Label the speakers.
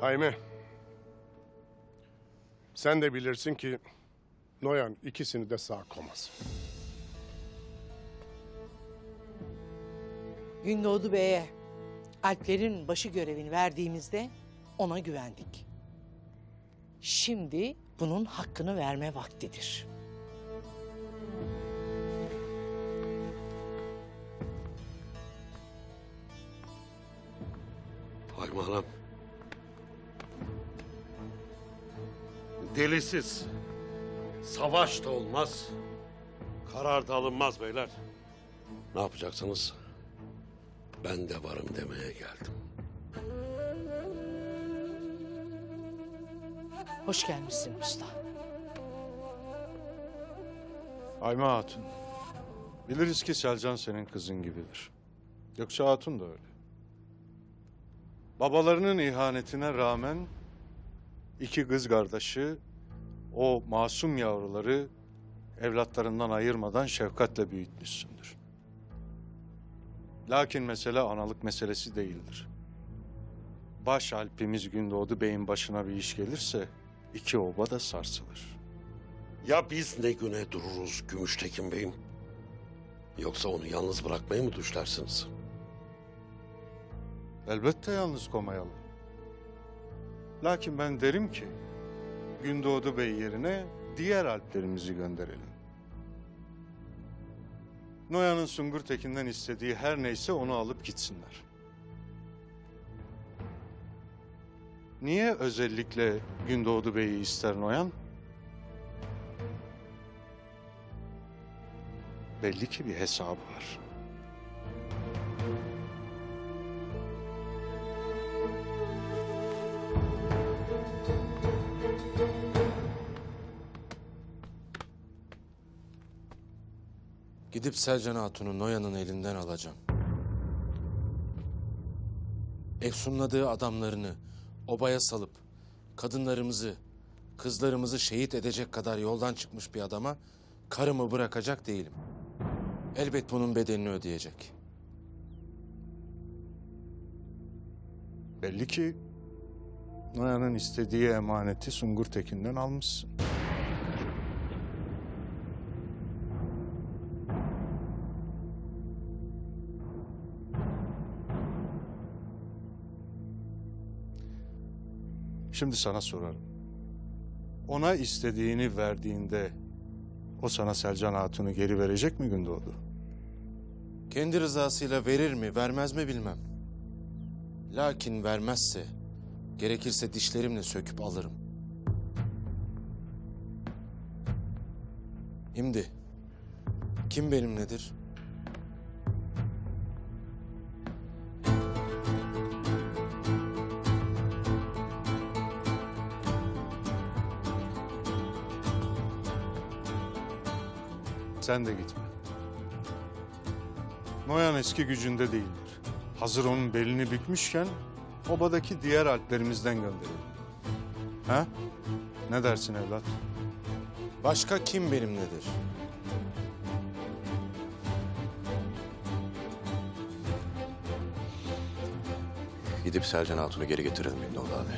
Speaker 1: Haymi. Sen de bilirsin ki Noyan ikisini de sağ komaz.
Speaker 2: Gündoğdu Bey'e Alplerin başı görevini verdiğimizde ona güvendik. Şimdi bunun hakkını verme vaktidir.
Speaker 3: Hayma Delisiz. Savaş da olmaz. Karar da alınmaz beyler. Ne yapacaksınız? Ben de varım demeye geldim.
Speaker 2: Hoş gelmişsin usta.
Speaker 4: Ayma Hatun. Biliriz ki Selcan senin kızın gibidir. Gökçe Hatun da öyle. Babalarının ihanetine rağmen iki kız kardeşi o masum yavruları evlatlarından ayırmadan şefkatle büyütmüşsündür. Lakin mesele analık meselesi değildir. Baş Alpimiz Gündoğdu Bey'in başına bir iş gelirse iki oba da sarsılır.
Speaker 3: Ya biz ne güne dururuz Gümüştekin Bey'im? Yoksa onu yalnız bırakmayı mı düşlersiniz?
Speaker 4: Elbette yalnız komayalım. Lakin ben derim ki Gündoğdu Bey yerine diğer alplerimizi gönderelim. Noyan'ın Sungur Tekin'den istediği her neyse onu alıp gitsinler. Niye özellikle Gündoğdu Bey'i ister Noyan? Belli ki bir hesabı var.
Speaker 5: Gidip Selcan Hatun'u Noyan'ın elinden alacağım. Efsunladığı adamlarını obaya salıp kadınlarımızı, kızlarımızı şehit edecek kadar yoldan çıkmış bir adama karımı bırakacak değilim. Elbet bunun bedelini ödeyecek.
Speaker 4: Belli ki Noyan'ın istediği emaneti Sungur Tekin'den almışsın. Şimdi sana sorarım. Ona istediğini verdiğinde o sana Selcan Hatun'u geri verecek mi Gündoğdu?
Speaker 5: Kendi rızasıyla verir mi, vermez mi bilmem. Lakin vermezse, gerekirse dişlerimle söküp alırım. Şimdi, kim benimledir?
Speaker 4: Sen de gitme. Noyan eski gücünde değildir. Hazır onun belini bükmüşken obadaki diğer alplerimizden gönderelim. Ha? Ne dersin evlat?
Speaker 5: Başka kim benimledir?
Speaker 6: Gidip Selcan Hatun'u geri getirelim Gündoğdu abi.